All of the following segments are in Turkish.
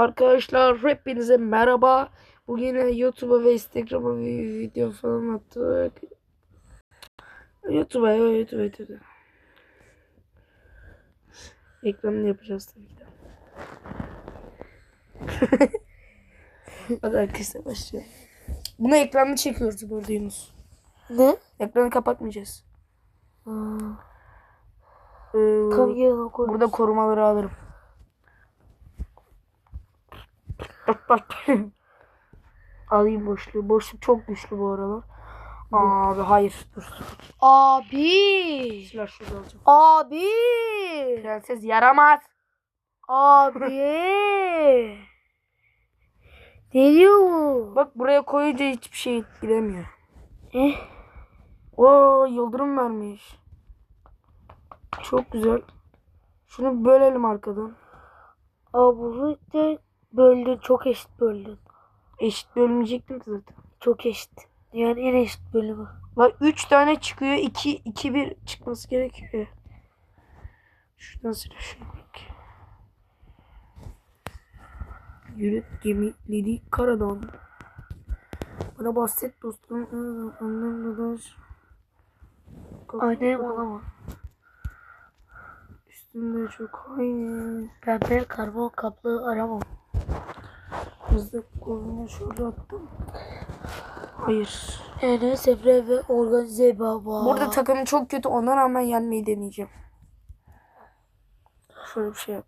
Arkadaşlar hepinize merhaba. Bugün yine YouTube'a ve Instagram'a bir video falan attık. YouTube'a, YouTube'a, YouTube'a. Ekranını yapacağız tabii ki de. Hadi arkadaşlar başlayalım. Bunu ekranını çekiyoruz Yunus. Ne? Ekranı kapatmayacağız. Aa, Ee, koy. Burada korumaları alırım. Bak bak. Alayım boşluğu. Boşluk çok güçlü bu aralar. Abi hayır. Dur. Abi. Silah şurada alacağım. Abi. Prenses yaramaz. Abi. bu? Bak buraya koyunca hiçbir şey etkilemiyor. Eh. Oo yıldırım vermiş. Çok güzel. Şunu bölelim arkadan. Bunu de böldün. Çok eşit böldün. Eşit bölmeyecektim zaten. Çok eşit. Yani en eşit bölümü. Bak 3 tane çıkıyor. 2 2 1 çıkması gerekiyor. Şuradan şuna bak. Yürüt gemileri karadan. Bana bahset dostum. Annem Annem olamam. Üstünde çok aynı. Pembe karbon kaplı aramam. Hızlı kolunu şöyle attım. Hayır. Enes Emre ve organize baba. Burada takım çok kötü. Ona rağmen yenmeyi deneyeceğim. Şöyle bir şey yap.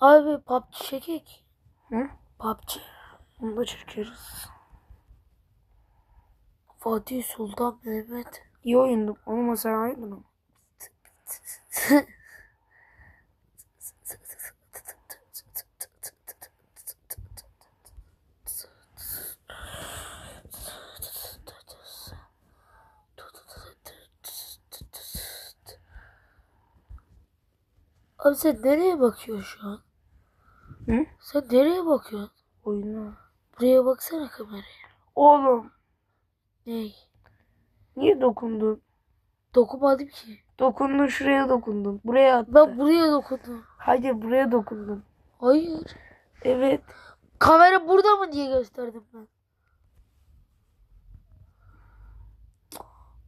Abi PUBG çekek. Hı? PUBG. Onu da çekeriz. Fatih Sultan Mehmet. İyi oyundu. Ama sen aydın. Abi sen nereye bakıyorsun şu an? Hı? Sen nereye bakıyorsun? Oyunu. Buraya baksana kameraya. Oğlum. Ney? Niye dokundun? Dokunmadım ki. Dokundun şuraya dokundun. Buraya attı. Ben buraya dokundum. Hayır buraya dokundun. Hayır. Evet. Kamera burada mı diye gösterdim ben.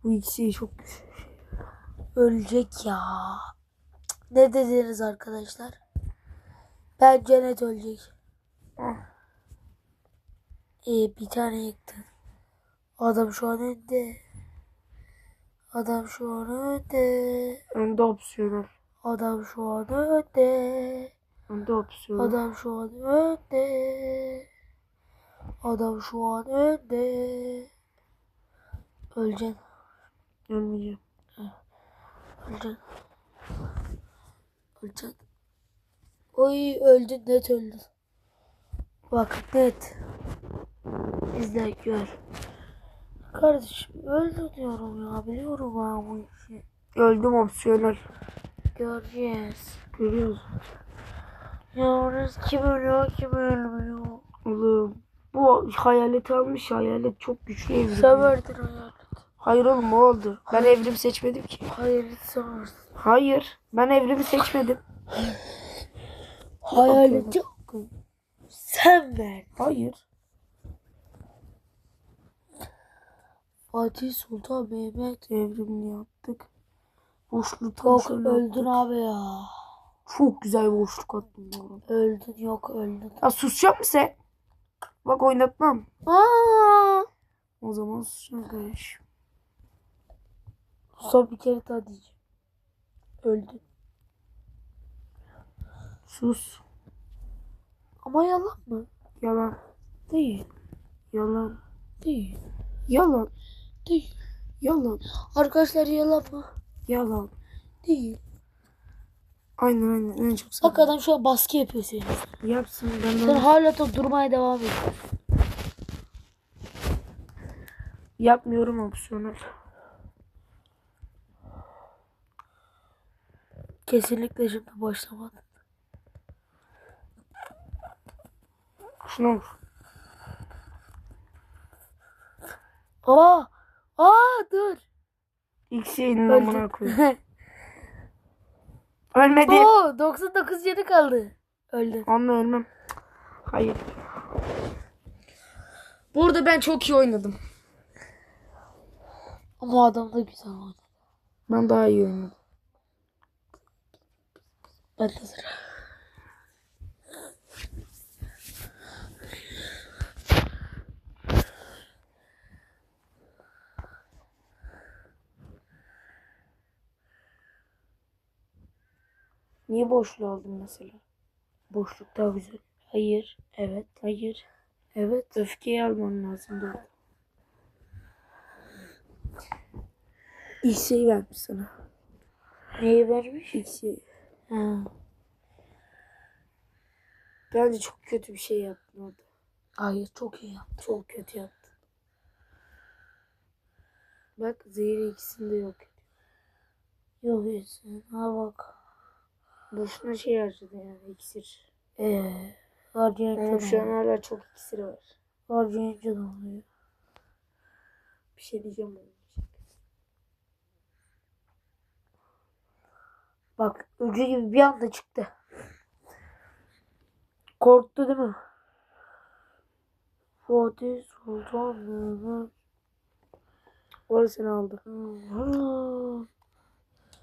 Bu ikisi çok güçlü. Ölecek ya. Ne dediniz arkadaşlar? Bence net ölecek. Ah. Ee, bir tane yıktı. Adam şu an önde. Adam şu an önde. Önde opsiyonel. Adam şu an önde. Önde opsiyonel. Adam şu an önde. Adam şu an önde. Öleceksin. Ölmeyeceğim. Öleceksin. Öleceksin. Oy öldün net öldün. Bak net. İzle gör. Kardeşim öldü diyorum ya biliyorum ben bu işi. Öldüm opsiyonel. Göreceğiz. Görüyoruz. Ya orası kim ölüyor kim ölmüyor. Oğlum. Bu hayalet almış. Hayalet çok güçlü verdin hayalet. Hayır oğlum o oldu. Ben evrim seçmedim ki. Hayalet sanırsın. Hayır. Ben evrimi seçmedim. Hayaleti sen ver. Hayır. Fatih Sultan Mehmet. Evrimini yaptık. Boşluğu tam Yok öldün attık. abi ya. Çok güzel boşluk attım bu. Öldün yok öldün. Ya susacak mısın sen? Bak oynatmam. Aa! O zaman susacağım kardeşim. Son bir kere daha diyeceğim. Öldün. Sus. Ama yalan mı? Yalan. Değil. Yalan. Değil. Yalan. Değil. Yalan. Arkadaşlar yalan mı? Yalan. Değil. Aynen aynen. En çok Bak sen. adam şu an baskı yapıyor seni. Yapsın ben Sen hala da durmaya devam ediyorsun. yapmıyorum opsiyonel. Kesinlikle şimdi başlamadı. Şuna vur. Aa! Aa dur. İlk şeyinin amına Öldün. koyayım. Ölmedi. Oo 99 yedi kaldı. Öldü. Onunla ölmem. Hayır. Burada ben çok iyi oynadım. Ama adam da güzel oynadı. Ben daha iyi oynadım. Ben de sıra. Niye boşluğu aldın mesela? Boşluk daha güzel. Hayır. Evet. Hayır. Evet. Öfkeyi alman lazım burada. X'yi vermiş sana. Neyi vermiş? X'yi. Ha. Bence çok kötü bir şey yaptın orada. Hayır çok iyi yaptı. Çok kötü yaptın. Bak zehir ikisinde yok. Yok iyisin. Ha bak. Boşuna şey harcadı yani iksir. Eee. Harcayınca Ama şu an hala çok iksiri var. Oluyor? Bir şey diyeceğim olmayacak. Bak öcü gibi bir anda çıktı. Korktu değil mi? Fatih Sultan Mehmet. Orası seni aldı.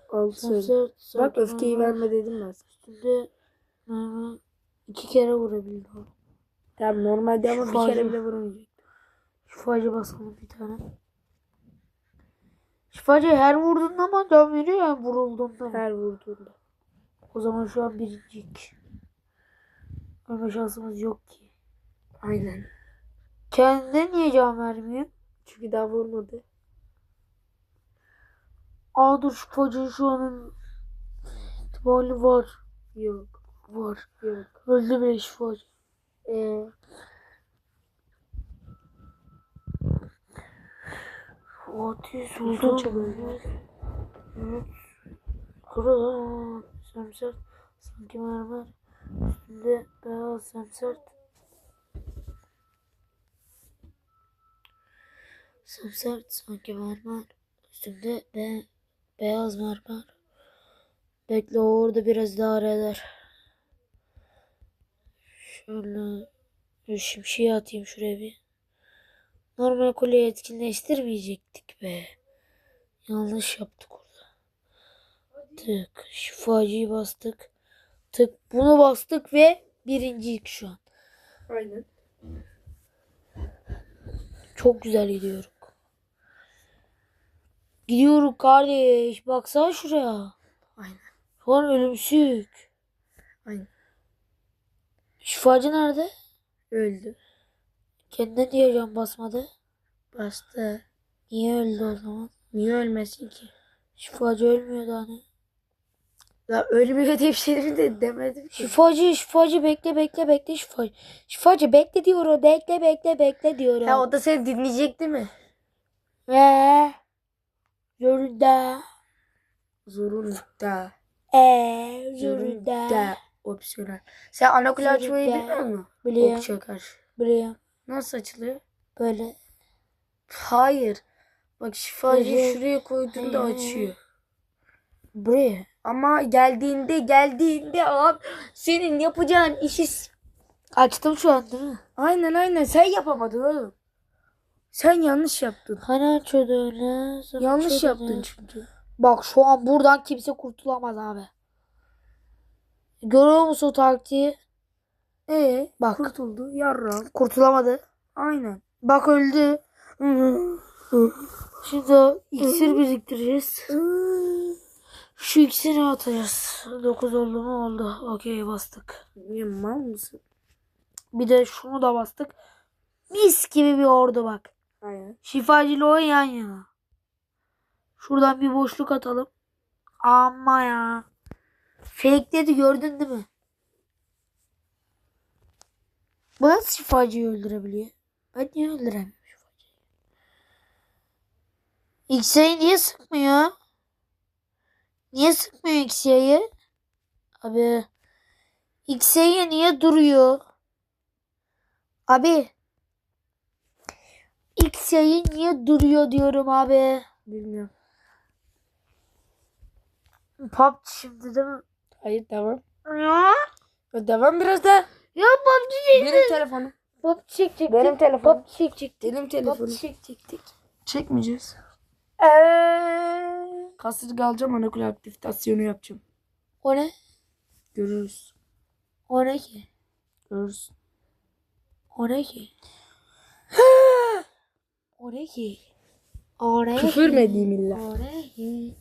Aldı söyle. Bak öfkeyi verme dedim ben. Üstünde Mehmet iki kere vurabildi o. Tamam normalde ama bir Şifacı. kere bile vuramayacak. Şifacı basalım bir tane. Şifacı her vurduğunda mı can veriyor yani vurulduğunda mı? Her vurduğunda. O zaman şu an birinciyik. Ölme şansımız yok ki. Aynen. Kendine niye can vermiyor? Çünkü daha vurmadı. Aa dur şifacının şu an ihtimali var. Yok. Var. Yok. Öldü bile şifacı. Ee, Sultan çabuk. Mehmet. Evet. Kral semsert sanki mermer üstünde beyaz semsert semsert sanki mermer üstünde be beyaz mermer bekle orada biraz idare eder. Şöyle bir şimşeği atayım şuraya bir normal kuleyi etkinleştirmeyecektik be yanlış yaptık orada Tık. Şifacıyı bastık. Tık. Bunu bastık ve birinciyik şu an. aynen. Çok güzel gidiyoruz. Gidiyoruz kardeş. Baksana şuraya. Aynen. Şu an ölümsüzlük. Aynen. Şifacı nerede? Öldü. Kendine niye can basmadı? Bastı. Niye öldü o zaman? Niye ölmesin ki? Şifacı ölmüyordu hani. Ya ölmüyor diye bir şey de demedim ki. Şifacı, şifacı bekle bekle bekle şifacı. Şifacı bekle diyorum. Bekle bekle bekle diyorum. Ya o da seni dinleyecek değil mi? Ve zorunda. Zorunda. Eee Zorunda. zorunda. Opsiyonel. Sen anakulu açmayı biliyor musun? Biliyorum. Okçuya karşı. Biliyorum. Nasıl açılıyor? Böyle. Hayır. Bak şifacıyı Böyle. şuraya koyduğunda He. açıyor. Buraya. Ama geldiğinde geldiğinde abi senin yapacağın işi Açtım şu an değil mi? aynen aynen sen yapamadın oğlum. Sen yanlış yaptın. Hani açıyordu öyle. sonra Yanlış açıyordu yaptın çünkü. Bak şu an buradan kimse kurtulamaz abi. Görüyor musun taktiği? Ee, Bak. kurtuldu yarram. Kurtulamadı. Aynen. Bak öldü. Şimdi iksir biriktireceğiz. Şu iksiri atacağız. 9 oldu mu oldu. Okey bastık. Niye mal mısın? Bir de şunu da bastık. Mis gibi bir ordu bak. Aynen. Şifacı ile o yan yana. Şuradan bir boşluk atalım. Ama ya. Fake'ledi gördün değil mi? Bu nasıl şifacıyı öldürebiliyor? Ben niye öldüremiyorum şifacıyı? X'yi niye sıkmıyor? Niye sıkmıyor X'yi? Abi. X'yi niye duruyor? Abi. Yayın niye duruyor diyorum abi. Bilmiyorum. PUBG şimdi değil mi? Hayır devam. Ya Devam biraz da. Ya PUBG çekti. Benim telefonum. PUBG çekecektik. Benim telefonum. PUBG çekecektik. Benim telefonum. PUBG çekecektik. Çekmeyeceğiz. Eee. Kasırga alacağım anakul aktifitasyonu yapacağım. O ne? Görürüz. O ne ki? Görürüz. O ne ki? O ne ki? O ne Küfür ki? mü edeyim illa? O ne ki?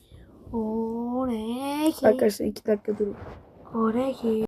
O ne ki? Arkadaşlar iki dakika durun. O ne ki?